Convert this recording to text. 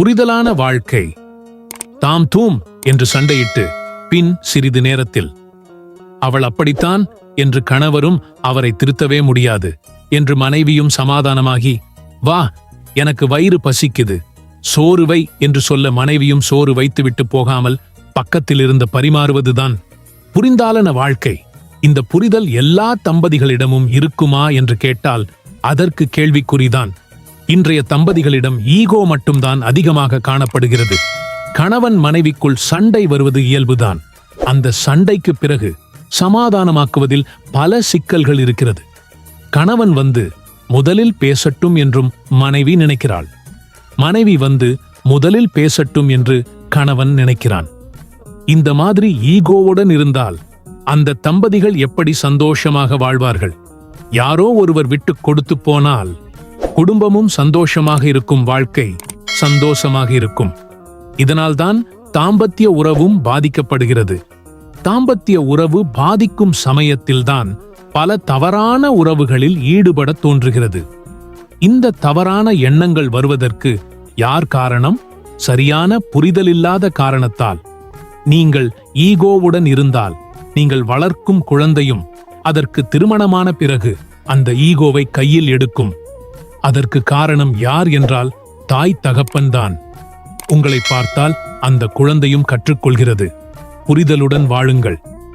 புரிதலான வாழ்க்கை. தாம் தூம் என்று சண்டையிட்டு பின் சிறிது நேரத்தில் அவள் அப்படித்தான் என்று கணவரும் அவரை திருத்தவே முடியாது என்று மனைவியும் சமாதானமாகி வா எனக்கு வயிறு பசிக்குது. சோறு வை என்று சொல்ல மனைவியும் சோறு வைத்துவிட்டு போகாமல் பக்கத்தில் இருந்த பரிமாறுவதுதான் புரிந்தாலன வாழ்க்கை. இந்த புரிதல் எல்லா தம்பதிகளிடமும் இருக்குமா என்று கேட்டால் அதற்கு கேள்விக்குறிதான். இன்றைய தம்பதிகளிடம் ஈகோ மட்டும்தான் அதிகமாக காணப்படுகிறது. கணவன் மனைவிக்குள் சண்டை வருவது இயல்புதான். அந்த சண்டைக்கு பிறகு சமாதானமாக்குவதில் பல சிக்கல்கள் இருக்கிறது. கணவன் வந்து முதலில் பேசட்டும் என்றும் மனைவி நினைக்கிறாள். மனைவி வந்து முதலில் பேசட்டும் என்று கணவன் நினைக்கிறான். இந்த மாதிரி ஈகோவுடன் இருந்தால் அந்த தம்பதிகள் எப்படி சந்தோஷமாக வாழ்வார்கள்? யாரோ ஒருவர் விட்டு கொடுத்து போனால் குடும்பமும் சந்தோஷமாக இருக்கும் வாழ்க்கை சந்தோஷமாக இருக்கும். இதனால்தான் தாம்பத்திய உறவும் பாதிக்கப்படுகிறது. தாம்பத்திய உறவு பாதிக்கும் சமயத்தில்தான் பல தவறான உறவுகளில் ஈடுபட தோன்றுகிறது. இந்த தவறான எண்ணங்கள் வருவதற்கு யார் காரணம்? சரியான புரிதலில்லாத காரணத்தால். நீங்கள் ஈகோவுடன் இருந்தால் நீங்கள் வளர்க்கும் குழந்தையும் அதற்கு திருமணமான பிறகு அந்த ஈகோவை கையில் எடுக்கும். அதற்கு காரணம் யார் என்றால் தாய் தகப்பன்தான் உங்களை பார்த்தால் அந்த குழந்தையும் கற்றுக்கொள்கிறது. புரிதலுடன் வாழுங்கள்.